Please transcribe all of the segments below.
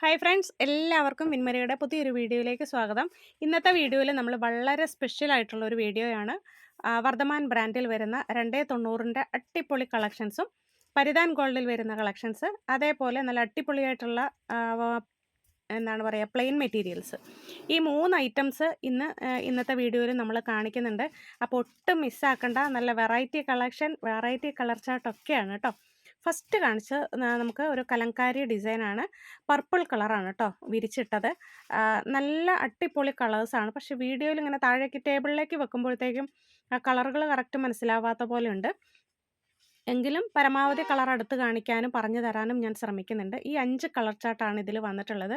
Hi friends എല്ലാവർക്കും വിൻമരിയുടെ പുതിയൊരു വീഡിയോയിലേക്ക് സ്വാഗതം. ഇന്നത്തെ വീഡിയോയിൽ നമ്മൾ വളരെ സ്പെഷ്യൽ ആയിട്ടുള്ള ഒരു വീഡിയോയാണ്. വർദ്ധമാൻ ബ്രാൻഡിൽ വരുന്ന രണ്ടേ തൊണ്ണൂറിന്റെ അട്ടിപ്പൊളി കളക്ഷൻസും പരിധാൻ ഗോൾഡിൽ വരുന്ന കളക്ഷൻസ് അതേപോലെ നല്ല അട്ടിപ്പൊളിയായിട്ടുള്ള എന്താണ് പറയുക പ്ലെയിൻ മെറ്റീരിയൽസ് ഈ മൂന്ന് ഐറ്റംസ് ഇന്ന് ഇന്നത്തെ വീഡിയോയിൽ നമ്മൾ കാണിക്കുന്നുണ്ട്. അപ്പോൾ ഒട്ടും മിസ്സാക്കേണ്ട നല്ല വെറൈറ്റി കളക്ഷൻ വെറൈറ്റി കളർ ചാർട്ടൊക്കെയാണ് കേട്ടോ ഫസ്റ്റ് കാണിച്ച് നമുക്ക് ഒരു കലങ്കാരി ഡിസൈനാണ്. പർപ്പിൾ കളറാണ് കേട്ടോ വിരിച്ചിട്ടത്. നല്ല അട്ടിപ്പൊളി കളേഴ്സാണ് പക്ഷെ വീഡിയോയിൽ ഇങ്ങനെ താഴേക്ക് ടേബിളിലേക്ക് വെക്കുമ്പോഴത്തേക്കും ആ കളറുകൾ കറക്റ്റ് മനസ്സിലാവാത്ത പോലെ ഉണ്ട്. എങ്കിലും പരമാവധി കളർ അടുത്ത് കാണിക്കാനും പറഞ്ഞു തരാനും ഞാൻ ശ്രമിക്കുന്നുണ്ട്. ഈ അഞ്ച് കളർ ചാർട്ടാണ് ഇതിൽ വന്നിട്ടുള്ളത്.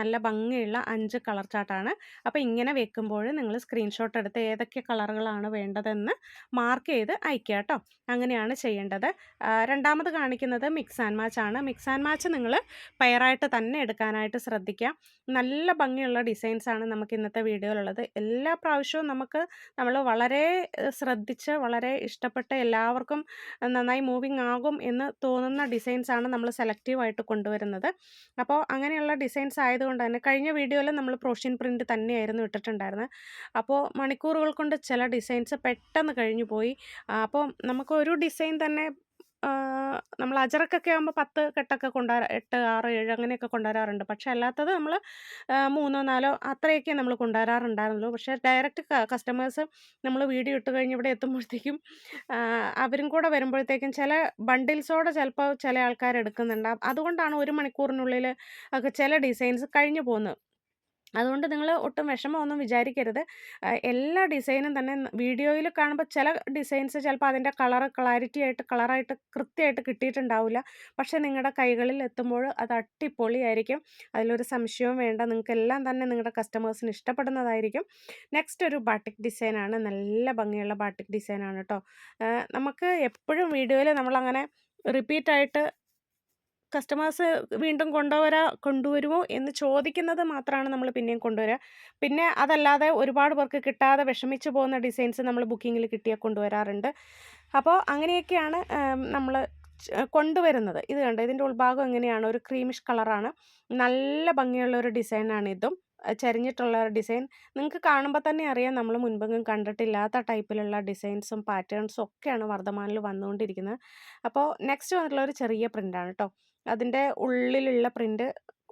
നല്ല ഭംഗിയുള്ള അഞ്ച് കളർ ചാർട്ടാണ്. അപ്പോൾ ഇങ്ങനെ വെക്കുമ്പോൾ നിങ്ങൾ സ്ക്രീൻഷോട്ട് എടുത്ത് ഏതൊക്കെ കളറുകളാണ് വേണ്ടതെന്ന് മാർക്ക് ചെയ്ത് അയക്കുക കേട്ടോ. അങ്ങനെയാണ് ചെയ്യേണ്ടത്. രണ്ടാമത് കാണിക്കുന്നത് മിക്സ് ആൻഡ് മാച്ച് ആണ്. മിക്സ് ആൻഡ് മാച്ച് നിങ്ങൾ പെയറായിട്ട് തന്നെ എടുക്കാനായിട്ട് ശ്രദ്ധിക്കുക. നല്ല ഭംഗിയുള്ള ഡിസൈൻസ് ആണ് നമുക്ക് ഇന്നത്തെ വീഡിയോയിലുള്ളത്. എല്ലാ പ്രാവശ്യവും നമുക്ക് നമ്മൾ വളരെ ശ്രദ്ധിച്ച് വളരെ ഇഷ്ടപ്പെട്ട് എല്ലാവർക്കും നന്നായി മൂവിങ് ആകും എന്ന് തോന്നുന്ന ഡിസൈൻസാണ് നമ്മൾ സെലക്റ്റീവായിട്ട് കൊണ്ടുവരുന്നത്. അപ്പോൾ അങ്ങനെയുള്ള ഡിസൈൻസ് ആയതുകൊണ്ട് തന്നെ കഴിഞ്ഞ വീഡിയോയിൽ നമ്മൾ പ്രോഷ്യൻ പ്രിന്റ് തന്നെയായിരുന്നു ഇട്ടിട്ടുണ്ടായിരുന്നത്. അപ്പോൾ മണിക്കൂറുകൾ കൊണ്ട് ചില ഡിസൈൻസ് പെട്ടെന്ന് കഴിഞ്ഞു പോയി അപ്പോൾ നമുക്ക് ഒരു ഡിസൈൻ തന്നെ നമ്മൾ അജറക്കൊക്കെ ആകുമ്പോൾ പത്ത് കെട്ടൊക്കെ കൊണ്ടുവരാ എട്ട് ആറ് ഏഴ് അങ്ങനെയൊക്കെ കൊണ്ടുവരാറുണ്ട്. പക്ഷേ അല്ലാത്തത് നമ്മൾ മൂന്നോ നാലോ അത്രയൊക്കെ നമ്മൾ കൊണ്ടുവരാറുണ്ടായിരുന്നുള്ളൂ. പക്ഷേ ഡയറക്റ്റ് കസ്റ്റമേഴ്സ് നമ്മൾ വീഡിയോ ഇട്ട് കഴിഞ്ഞ് ഇവിടെ എത്തുമ്പോഴത്തേക്കും അവരും കൂടെ വരുമ്പോഴത്തേക്കും ചില ബണ്ടിൽസോടെ ചിലപ്പോൾ ചില ആൾക്കാർ എടുക്കുന്നുണ്ട്. അതുകൊണ്ടാണ് ഒരു മണിക്കൂറിനുള്ളിൽ ഒക്കെ ചില ഡിസൈൻസ് കഴിഞ്ഞു പോകുന്നത്. അതുകൊണ്ട് നിങ്ങൾ ഒട്ടും വിഷമമൊന്നും വിചാരിക്കരുത്. എല്ലാ ഡിസൈനും തന്നെ വീഡിയോയിൽ കാണുമ്പോൾ ചില ഡിസൈൻസ് ചിലപ്പോൾ അതിന്റെ കളർ ക്ലാരിറ്റി ആയിട്ട് കളറായിട്ട് കൃത്യമായിട്ട് കിട്ടിയിട്ടുണ്ടാവില്ല പക്ഷേ നിങ്ങളുടെ കൈകളിൽ എത്തുമ്പോൾ അത് അട്ടിപ്പൊളിയായിരിക്കും അതിലൊരു സംശയവും വേണ്ട. നിങ്ങൾക്ക് എല്ലാം തന്നെ നിങ്ങളുടെ കസ്റ്റമേഴ്സിന് ഇഷ്ടപ്പെടുന്നതായിരിക്കും. നെക്സ്റ്റ് ഒരു ബാട്ടിക് ഡിസൈനാണ്. നല്ല ഭംഗിയുള്ള ബാട്ടിക് ഡിസൈനാണ് കേട്ടോ. നമുക്ക് എപ്പോഴും വീഡിയോയിൽ നമ്മളങ്ങനെ റിപ്പീറ്റായിട്ട് കസ്റ്റമേഴ്സ് വീണ്ടും കൊണ്ടുവരാ കൊണ്ടുവരുമോ എന്ന് ചോദിക്കുന്നത് മാത്രമാണ് നമ്മൾ പിന്നെയും കൊണ്ടുവരിക പിന്നെ അതല്ലാതെ ഒരുപാട് പേർക്ക് കിട്ടാതെ വിഷമിച്ചു പോകുന്ന ഡിസൈൻസ് നമ്മൾ ബുക്കിങ്ങിൽ കിട്ടിയാൽ കൊണ്ടുവരാറുണ്ട്. അപ്പോൾ അങ്ങനെയൊക്കെയാണ് നമ്മൾ കൊണ്ടുവരുന്നത്. ഇത് കണ്ടോ? ഇതിന്റെ ഉൾഭാഗം എങ്ങനെയാണ്? ഒരു ക്രീമിഷ് കളറാണ് നല്ല ഭംഗിയുള്ള ഒരു ഡിസൈനാണ് ഇതും. ചരിഞ്ഞിട്ടുള്ള ഒരു ഡിസൈൻ നിങ്ങൾക്ക് കാണുമ്പോൾ തന്നെ അറിയാം നമ്മൾ മുൻപെങ്ങും കണ്ടിട്ടില്ലാത്ത ടൈപ്പിലുള്ള ഡിസൈൻസും പാറ്റേൺസും ഒക്കെയാണ് വർദ്ധമാനിൽ വന്നുകൊണ്ടിരിക്കുന്നത്. അപ്പോൾ നെക്സ്റ്റ് വന്നിട്ടുള്ള ഒരു ചെറിയ പ്രിന്റാണ് കേട്ടോ അതിന്റെ ഉള്ളിലുള്ള പ്രിന്റ്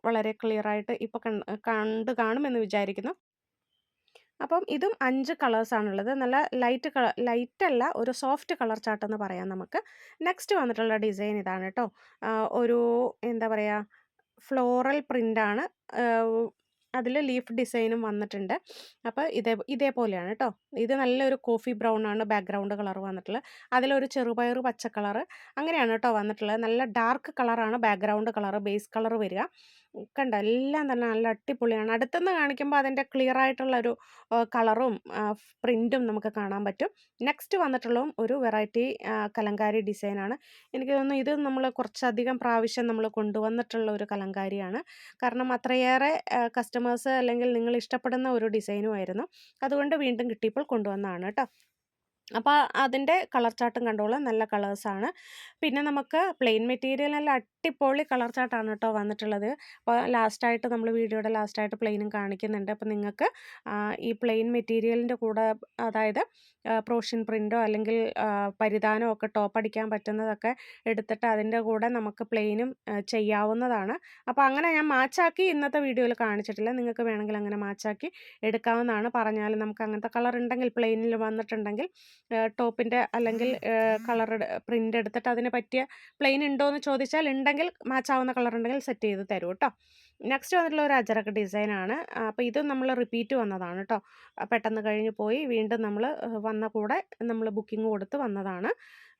വളരെ ക്ലിയറായിട്ട് ഇപ്പോൾ കണ്ട് കാണുമെന്ന് വിചാരിക്കുന്നു. അപ്പം ഇതും അഞ്ച് കളേഴ്സാണുള്ളത് നല്ല ലൈറ്റ് കളർ ലൈറ്റല്ല ഒരു സോഫ്റ്റ് കളർ ചാർട്ട് എന്ന് പറയാം നമുക്ക്. നെക്സ്റ്റ് വന്നിട്ടുള്ള ഡിസൈൻ ഇതാണ് കേട്ടോ. ഒരു എന്താ പറയുക ഫ്ലോറൽ പ്രിന്റാണ് അതിൽ ലീഫ് ഡിസൈനും വന്നിട്ടുണ്ട്. അപ്പോൾ ഇതേ ഇതേപോലെയാണ് കേട്ടോ ഇത് നല്ലൊരു കോഫി ബ്രൗൺ ആണ് ബാക്ക്ഗ്രൗണ്ട് കളർ വന്നിട്ടുള്ളത്. അതിലൊരു ചെറുപയർ പച്ച കളർ അങ്ങനെയാണ് കേട്ടോ വന്നിട്ടുള്ളത്. നല്ല ഡാർക്ക് കളറാണ് ബാക്ക്ഗ്രൗണ്ട് കളർ ബേസ് കളർ വരിക. കണ്ട? എല്ലാം തന്നെ നല്ല അടിപൊളിയാണ്. അടുത്തുനിന്ന് കാണിക്കുമ്പോൾ അതിന്റെ ക്ലിയർ ആയിട്ടുള്ള ഒരു കളറും പ്രിന്റും നമുക്ക് കാണാൻ പറ്റും. നെക്സ്റ്റ് വന്നിട്ടുള്ളതും ഒരു വെറൈറ്റി കലങ്കാരി ഡിസൈനാണ്. എനിക്ക് തോന്നുന്നു ഇത് നമ്മൾ കുറച്ചധികം പ്രാവശ്യം നമ്മൾ കൊണ്ടുവന്നിട്ടുള്ള ഒരു കലങ്കാരിയാണ്. കാരണം അത്രയേറെ കസ്റ്റമേഴ്സ് അല്ലെങ്കിൽ നിങ്ങൾ ഇഷ്ടപ്പെടുന്ന ഒരു ഡിസൈനുമായിരുന്നു അതുകൊണ്ട് വീണ്ടും കിട്ടിയപ്പോൾ കൊണ്ടുവന്നതാണ് കേട്ടോ. അപ്പോൾ അതിന്റെ കളർ ചാട്ടും കണ്ടോളാം. നല്ല കളേഴ്സാണ് പിന്നെ നമുക്ക് പ്ലെയിൻ മെറ്റീരിയൽ നല്ല അടിപൊളി കളർ ചാട്ടാണ് കേട്ടോ വന്നിട്ടുള്ളത്. അപ്പോൾ ലാസ്റ്റായിട്ട് നമ്മൾ വീഡിയോയുടെ ലാസ്റ്റായിട്ട് പ്ലെയിനും കാണിക്കുന്നുണ്ട്. അപ്പോൾ നിങ്ങൾക്ക് ഈ പ്ലെയിൻ മെറ്റീരിയലിന്റെ കൂടെ അതായത് പ്രോഷൻ പ്രിന്റോ അല്ലെങ്കിൽ പരിധാനോ ഒക്കെ ടോപ്പ് അടിക്കാൻ പറ്റുന്നതൊക്കെ എടുത്തിട്ട് അതിന്റെ കൂടെ നമുക്ക് പ്ലെയിനും ചെയ്യാവുന്നതാണ്. അപ്പോൾ അങ്ങനെ ഞാൻ മാച്ചാക്കി ഇന്നത്തെ വീഡിയോയിൽ കാണിച്ചിട്ടില്ല. നിങ്ങൾക്ക് വേണമെങ്കിൽ അങ്ങനെ മാച്ചാക്കി എടുക്കാവുന്നതാണ്. പറഞ്ഞാൽ നമുക്ക് അങ്ങനത്തെ കളർ ഉണ്ടെങ്കിൽ പ്ലെയിനിൽ വന്നിട്ടുണ്ടെങ്കിൽ ടോപ്പിന്റെ അല്ലെങ്കിൽ കളർ പ്രിന്റ് എടുത്തിട്ട് അതിന് പറ്റിയ പ്ലെയിൻ ഉണ്ടോ എന്ന് ചോദിച്ചാൽ ഉണ്ടെങ്കിൽ മാച്ച് ആവുന്ന കളർ ഉണ്ടെങ്കിൽ സെറ്റ് ചെയ്ത് തരും കേട്ടോ നെക്സ്റ്റ് വന്നിട്ടുള്ള ഒരു അജറക്ക് ഡിസൈനാണ്. അപ്പോൾ ഇത് നമ്മൾ റിപ്പീറ്റ് വന്നതാണ് കേട്ടോ പെട്ടെന്ന് കഴിഞ്ഞ് പോയി വീണ്ടും നമ്മൾ വന്ന കൂടെ നമ്മൾ ബുക്കിംഗ് കൊടുത്ത് വന്നതാണ്.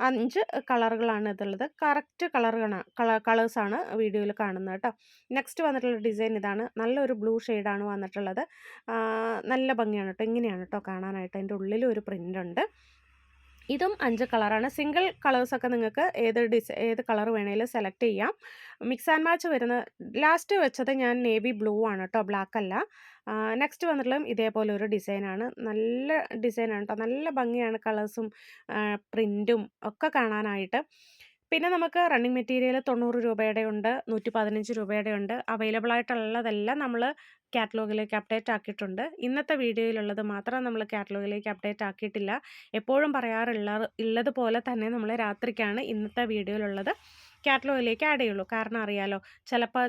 അഞ്ച് കളറുകളാണ് ഇതുള്ളത്. കറക്റ്റ് കളറുകളാണ് കള കളേഴ്സാണ് വീഡിയോയിൽ കാണുന്നത് കേട്ടോ നെക്സ്റ്റ് വന്നിട്ടുള്ള ഡിസൈൻ ഇതാണ്. നല്ലൊരു ബ്ലൂ ഷെയ്ഡാണ് വന്നിട്ടുള്ളത്. നല്ല ഭംഗിയാണ് കേട്ടോ ഇങ്ങനെയാണ് കേട്ടോ കാണാനായിട്ട്. അതിന്റെ ഉള്ളിലൊരു ഒരു പ്രിന്റ് ഉണ്ട് ഇതും അഞ്ച് കളറാണ്. സിംഗിൾ കളേഴ്സൊക്കെ നിങ്ങൾക്ക് ഏത് ഡിസൈ ഏത് കളർ വേണേലും സെലക്ട് ചെയ്യാം. മിക്സ് ആൻഡ് മാച്ച് വരുന്ന ലാസ്റ്റ് വെച്ചത് ഞാൻ നേവി ബ്ലൂ ആണ് കേട്ടോ ബ്ലാക്ക് അല്ല. നെക്സ്റ്റ് വന്നിട്ടുള്ളതും ഇതേപോലെ ഒരു ഡിസൈനാണ് നല്ല ഡിസൈനാണ് കേട്ടോ നല്ല ഭംഗിയാണ് കളേഴ്സും പ്രിന്റും ഒക്കെ കാണാനായിട്ട്. പിന്നെ നമുക്ക് റണ്ണിങ് മെറ്റീരിയൽ തൊണ്ണൂറ് രൂപയുടെ ഉണ്ട് നൂറ്റി പതിനഞ്ച് രൂപയുടെ ഉണ്ട്. അവൈലബിൾ ആയിട്ടുള്ളതെല്ലാം നമ്മൾ കാറ്റലോഗിലേക്ക് അപ്ഡേറ്റ് ആക്കിയിട്ടുണ്ട്. ഇന്നത്തെ വീഡിയോയിലുള്ളത് മാത്രം നമ്മൾ കാറ്റലോഗിലേക്ക് അപ്ഡേറ്റ് ആക്കിയിട്ടില്ല. എപ്പോഴും പറയാറുള്ള ഉള്ളതുപോലെ തന്നെ നമ്മൾ രാത്രിക്കാണ് ഇന്നത്തെ വീഡിയോയിലുള്ളത്. കാറ്റലോഗിലേക്ക് ആഡ് ചെയ്യുള്ളൂ. കാരണം അറിയാലോ ചിലപ്പോൾ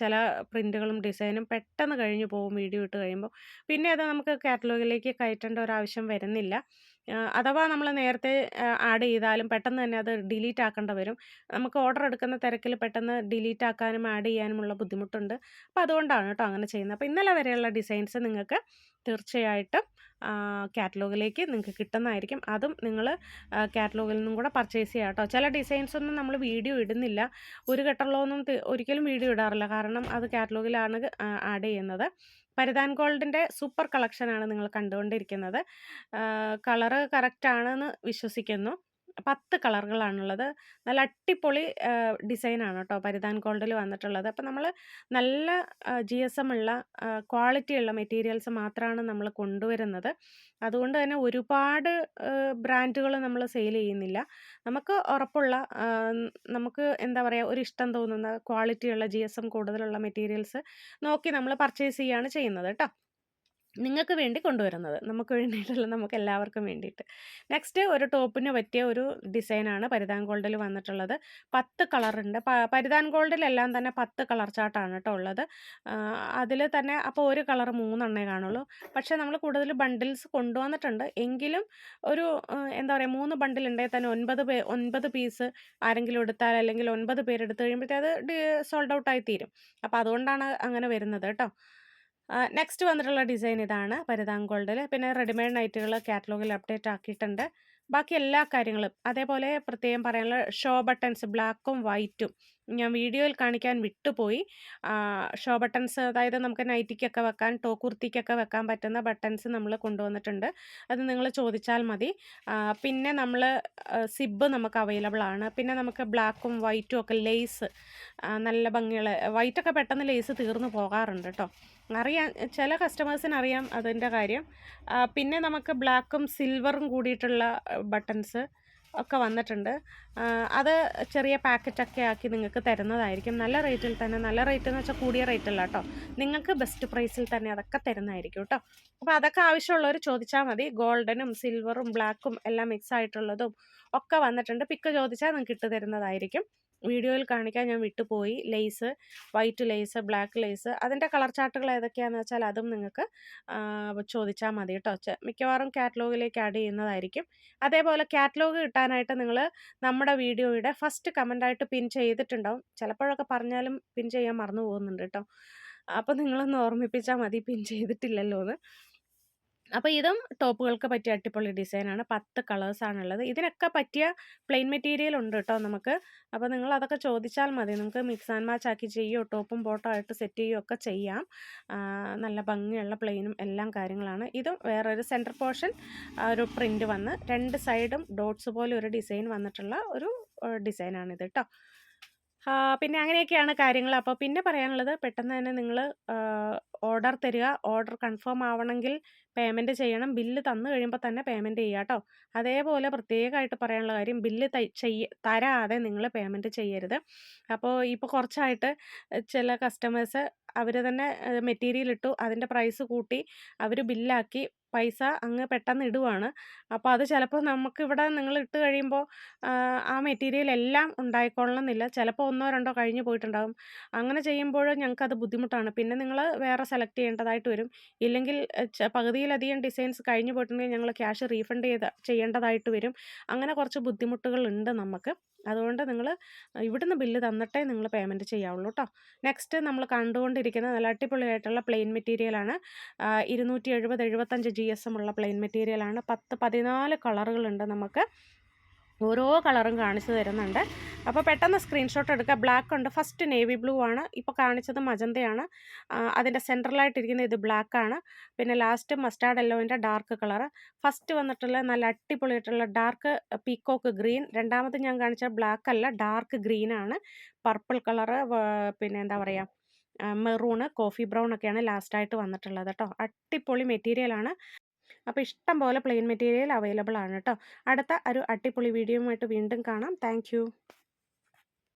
ചില പ്രിന്റുകളും ഡിസൈനും പെട്ടെന്ന് കഴിഞ്ഞു പോകും വീഡിയോ ഇട്ട് കഴിയുമ്പോൾ പിന്നെ അത് നമുക്ക് കാറ്റലോഗിലേക്ക് കയറ്റേണ്ട ഒരു ആവശ്യം വരുന്നില്ല. അഥവാ നമ്മൾ നേരത്തെ ആഡ് ചെയ്താലും പെട്ടെന്ന് തന്നെ അത് ഡിലീറ്റ് ആക്കേണ്ട വരും. നമുക്ക് ഓർഡർ എടുക്കുന്ന തിരക്കിൽ പെട്ടെന്ന് ഡിലീറ്റ് ആക്കാനും ആഡ് ചെയ്യാനുമുള്ള ബുദ്ധിമുട്ടുണ്ട്. അപ്പോൾ അതുകൊണ്ടാണ് കേട്ടോ അങ്ങനെ ചെയ്യുന്നത്. അപ്പോൾ ഇന്നലെ വരെയുള്ള ഡിസൈൻസ് നിങ്ങൾക്ക് തീർച്ചയായിട്ടും കാറ്റലോഗിലേക്ക് നിങ്ങൾക്ക് കിട്ടുന്നതായിരിക്കും. അതും നിങ്ങൾ കാറ്റലോഗിൽ നിന്നും കൂടെ പർച്ചേസ് ചെയ്യുക കേട്ടോ. ചില ഡിസൈൻസ് ഒന്നും നമ്മൾ വീഡിയോ ഇടുന്നില്ല. ഒരു ഘട്ടമുള്ളതൊന്നും ഒരിക്കലും വീഡിയോ ഇടാറില്ല. കാരണം അത് കാറ്റലോഗിലാണ് ആഡ് ചെയ്യുന്നത്. പരിധാൻ ഗോൾഡിന്റെ സൂപ്പർ കളക്ഷനാണ് നിങ്ങൾ കണ്ടുകൊണ്ടിരിക്കുന്നത്. കളറ് കറക്റ്റാണെന്ന് വിശ്വസിക്കുന്നു. പത്ത് കളറുകളാണുള്ളത്. നല്ല അടിപൊളി ഡിസൈനാണ് കേട്ടോ പരിധാൻ ഗോൾഡിൽ വന്നിട്ടുള്ളത്. അപ്പോൾ നമ്മൾ നല്ല ജി എസ് എം ഉള്ള ക്വാളിറ്റിയുള്ള മെറ്റീരിയൽസ് മാത്രമാണ് നമ്മൾ കൊണ്ടുവരുന്നത്. അതുകൊണ്ട് തന്നെ ഒരുപാട് ബ്രാൻഡുകൾ നമ്മൾ സെയിൽ ചെയ്യുന്നില്ല. നമുക്ക് ഉറപ്പുള്ള നമുക്ക് എന്താ പറയുക ഒരു ഇഷ്ടം തോന്നുന്ന ക്വാളിറ്റിയുള്ള ജി എസ് എം കൂടുതലുള്ള മെറ്റീരിയൽസ് നോക്കി നമ്മൾ പർച്ചേസ് ചെയ്യുകയാണ് ചെയ്യുന്നത് കേട്ടോ. നിങ്ങൾക്ക് വേണ്ടി കൊണ്ടുവരുന്നത്. നമുക്ക് വേണ്ടിയിട്ടല്ല നമുക്ക് എല്ലാവർക്കും വേണ്ടിയിട്ട്. നെക്സ്റ്റ് ഒരു ടോപ്പിന് പറ്റിയ ഒരു ഡിസൈനാണ് പരിധാൻ ഗോൾഡിൽ വന്നിട്ടുള്ളത്. പത്ത് കളറുണ്ട് പരിധാൻ ഗോൾഡിലെല്ലാം തന്നെ പത്ത് കളർ ചാർട്ടാണ് കേട്ടോ ഉള്ളത്. അതിൽ തന്നെ അപ്പോൾ ഒരു കളർ മൂന്നെണ്ണേ കാണുള്ളൂ. പക്ഷേ നമ്മൾ കൂടുതൽ ബണ്ടിൽസ് കൊണ്ടുവന്നിട്ടുണ്ട്. എങ്കിലും ഒരു എന്താ പറയുക മൂന്ന് ബണ്ടിൽ ഉണ്ടെങ്കിൽ തന്നെ ഒൻപത് പേ ഒൻപത് പീസ് ആരെങ്കിലും എടുത്താൽ അല്ലെങ്കിൽ ഒൻപത് പേരെടുത്ത് കഴിയുമ്പോഴത്തേ അത് സോൾഡ് ഔട്ടായി തീരും. അപ്പോൾ അതുകൊണ്ടാണ് അങ്ങനെ വരുന്നത് കേട്ടോ. നെക്സ്റ്റ് വന്നിട്ടുള്ള ഡിസൈൻ ഇതാണ്. പരിതാം ഗോൾഡിൽ പിന്നെ റെഡിമെയ്ഡ് നൈറ്റുകൾ കാറ്റലോഗിൽ അപ്ഡേറ്റ് ആക്കിയിട്ടുണ്ട്. ബാക്കി എല്ലാ കാര്യങ്ങളും. അതേപോലെ പ്രത്യേകം പറയാനുള്ള ഷോ ബട്ടൺസ് ബ്ലാക്കും വൈറ്റും ഞാൻ വീഡിയോയിൽ കാണിക്കാൻ വിട്ടുപോയി. ഷോ ബട്ടൺസ് അതായത് നമുക്ക് നൈറ്റിക്കൊക്കെ വെക്കാൻ ടോ കുർത്തിക്കൊക്കെ വെക്കാൻ പറ്റുന്ന ബട്ടൺസ് നമ്മൾ കൊണ്ടുവന്നിട്ടുണ്ട്. അത് നിങ്ങൾ ചോദിച്ചാൽ മതി. പിന്നെ നമ്മൾ സിബ് നമുക്ക് അവൈലബിൾ ആണ്. പിന്നെ നമുക്ക് ബ്ലാക്കും വൈറ്റും ഒക്കെ ലേസ് നല്ല ഭംഗിയുള്ള വൈറ്റൊക്കെ പെട്ടെന്ന് ലേസ് തീർന്നു പോകാറുണ്ട് കേട്ടോ. അറിയാം ചില കസ്റ്റമേഴ്സിന് അറിയാം അതിന്റെ കാര്യം. പിന്നെ നമുക്ക് ബ്ലാക്കും സിൽവറും കൂടിയിട്ടുള്ള ബട്ടൺസ് ഒക്കെ വന്നിട്ടുണ്ട്. അത് ചെറിയ പാക്കറ്റൊക്കെ ആക്കി നിങ്ങൾക്ക് തരുന്നതായിരിക്കും. നല്ല റേറ്റിൽ തന്നെ നല്ല റേറ്റ് എന്ന് വെച്ചാൽ കൂടിയ റേറ്റ് അല്ല കേട്ടോ നിങ്ങൾക്ക് ബെസ്റ്റ് പ്രൈസിൽ തന്നെ അതൊക്കെ തരുന്നതായിരിക്കും കേട്ടോ അപ്പോൾ അതൊക്കെ ആവശ്യമുള്ളവർ ചോദിച്ചാൽ മതി. ഗോൾഡനും സിൽവറും ബ്ലാക്കും എല്ലാം മിക്സ് ആയിട്ടുള്ളതും ഒക്കെ വന്നിട്ടുണ്ട്. പിക്ക് ചോദിച്ചാൽ നിങ്ങൾക്ക് ഇട്ട് തരുന്നതായിരിക്കും. വീഡിയോയിൽ കാണിക്കാൻ ഞാൻ വിട്ടുപോയി. Lace white lace black lace അതിന്റെ കളർ ചാർട്ടുകൾ ഏതൊക്കെയാണെന്ന് വെച്ചാൽ അതും നിങ്ങൾക്ക് ചോദിച്ചാൽ മതി കേട്ടോ. മിക്കവാറും കാറ്റലോഗിലേക്ക് ആഡ് ചെയ്യുന്നതായിരിക്കും. അതേപോലെ കാറ്റലോഗ് കിട്ടാനായിട്ട് നിങ്ങൾ നമ്മുടെ വീഡിയോയുടെ ഫസ്റ്റ് കമന്റായിട്ട് പിൻ ചെയ്തിട്ടുണ്ടാവും. ചിലപ്പോഴൊക്കെ പറഞ്ഞാലും പിൻ ചെയ്യാൻ മറന്നു പോകുന്നുണ്ട് കേട്ടോ. അപ്പോൾ നിങ്ങളൊന്ന് ഓർമ്മിപ്പിച്ചാൽ മതി പിൻ ചെയ്തിട്ടില്ലല്ലോ എന്ന് അപ്പോൾ ഇതും ടോപ്പുകൾക്ക് പറ്റിയ അടിപൊളി ഡിസൈനാണ്. പത്ത് കളേഴ്സാണുള്ളത് ഇതിനൊക്കെ പറ്റിയ പ്ലെയിൻ മെറ്റീരിയൽ ഉണ്ട് കേട്ടോ നമുക്ക്. അപ്പോൾ നിങ്ങൾ അതൊക്കെ ചോദിച്ചാൽ മതി. നമുക്ക് മിക്സ് ആൻഡ് മാച്ച് ആക്കി ചെയ്യുകയോ ടോപ്പും ബോട്ടോ ആയിട്ട് സെറ്റ് ചെയ്യുകയോ ഒക്കെ ചെയ്യാം. നല്ല ഭംഗിയുള്ള പ്ലെയിനും എല്ലാം കാര്യങ്ങളാണ്. ഇതും വേറൊരു സെന്റർ പോർഷൻ ഒരു പ്രിന്റ് വന്ന് രണ്ട് സൈഡും ഡോട്ട്സ് പോലെ ഒരു ഡിസൈൻ വന്നിട്ടുള്ള ഒരു ഡിസൈനാണിത് കേട്ടോ പിന്നെ അങ്ങനെയൊക്കെയാണ് കാര്യങ്ങൾ. അപ്പോൾ പിന്നെ പറയാനുള്ളത് പെട്ടെന്ന് തന്നെ നിങ്ങൾ ഓർഡർ തരിക. ഓർഡർ കൺഫേം ആവണമെങ്കിൽ പേയ്മെന്റ് ചെയ്യണം. ബില്ല് തന്നു കഴിയുമ്പോൾ തന്നെ പേയ്മെന്റ് ചെയ്യുക കേട്ടോ. അതേപോലെ പ്രത്യേകമായിട്ട് പറയാനുള്ള കാര്യം ബില്ല് ചെയ്യ തരാതെ നിങ്ങൾ പേയ്മെന്റ് ചെയ്യരുത്. അപ്പോൾ ഇപ്പോൾ കുറച്ചായിട്ട് ചില കസ്റ്റമേഴ്സ് അവർ തന്നെ മെറ്റീരിയൽ ഇട്ടു. അതിന്റെ പ്രൈസ് കൂട്ടി അവർ ബില്ലാക്കി പൈസ അങ്ങ് പെട്ടെന്ന് ഇടുവാണ്. അപ്പോൾ അത് ചിലപ്പോൾ നമുക്കിവിടെ നിങ്ങൾ ഇട്ട് കഴിയുമ്പോൾ ആ മെറ്റീരിയൽ എല്ലാം ഉണ്ടായിക്കൊള്ളണമെന്നില്ല. ചിലപ്പോൾ ഒന്നോ രണ്ടോ കഴിഞ്ഞ് പോയിട്ടുണ്ടാകും. അങ്ങനെ ചെയ്യുമ്പോൾ ഞങ്ങൾക്കത് ബുദ്ധിമുട്ടാണ്. പിന്നെ നിങ്ങൾ വേറെ സെലക്ട് ചെയ്യേണ്ടതായിട്ട് വരും. ഇല്ലെങ്കിൽ പകുതിയിലധികം ഡിസൈൻസ് കഴിഞ്ഞ് പോയിട്ടുണ്ടെങ്കിൽ ഞങ്ങൾ ക്യാഷ് റീഫണ്ട് ചെയ്ത് ചെയ്യേണ്ടതായിട്ട് വരും. അങ്ങനെ കുറച്ച് ബുദ്ധിമുട്ടുകളുണ്ട് നമുക്ക്. അതുകൊണ്ട് നിങ്ങൾ ഇവിടുന്ന് ബില്ല് തന്നിട്ടേ നിങ്ങൾ പേയ്മെന്റ് ചെയ്യാവുള്ളൂ കേട്ടോ നെക്സ്റ്റ് നമ്മൾ കണ്ടുകൊണ്ടിരിക്കുന്ന നല്ല അടിപൊളിയായിട്ടുള്ള പ്ലെയിൻ മെറ്റീരിയലാണ് ഇരുന്നൂറ്റി എഴുപത് എഴുപത്തഞ്ച് ജി എസ് എം ഉള്ള പ്ലെയിൻ മെറ്റീരിയലാണ്. പത്ത് പതിനാല് കളറുകളുണ്ട് നമുക്ക്. ഓരോ കളറും കാണിച്ചു തരുന്നുണ്ട്. അപ്പോൾ പെട്ടെന്ന് സ്ക്രീൻഷോട്ട് എടുക്കുക. ബ്ലാക്ക് ഉണ്ട്. ഫസ്റ്റ് നേവി ബ്ലൂ ആണ്. ഇപ്പോൾ കാണിച്ചത് മജന്തയാണ്. അതിന്റെ സെൻട്രലായിട്ടിരിക്കുന്ന ഇത് ബ്ലാക്ക് ആണ് പിന്നെ ലാസ്റ്റ് മസ്റ്റാർഡ് എല്ലോവിന്റെ ഡാർക്ക് കളർ ഫസ്റ്റ് വന്നിട്ടുള്ള നല്ല അടിപൊളിയായിട്ടുള്ള ഡാർക്ക് പീക്കോക്ക് ഗ്രീൻ. രണ്ടാമത് ഞാൻ കാണിച്ച ബ്ലാക്ക് അല്ല ഡാർക്ക് ഗ്രീനാണ്. പർപ്പിൾ കളറ് പിന്നെ എന്താ പറയുക മെറൂണ് കോഫി ബ്രൗൺ ഒക്കെയാണ് ലാസ്റ്റായിട്ട് വന്നിട്ടുള്ളത് കേട്ടോ അടിപൊളി മെറ്റീരിയലാണ് അപ്പോൾ ഇഷ്ടം പോലെ പ്ലെയിൻ മെറ്റീരിയൽ അവൈലബിൾ ആണ് കേട്ടോ അടുത്ത ഒരു അടിപൊളി വീഡിയോയുമായിട്ട് വീണ്ടും കാണാം. താങ്ക്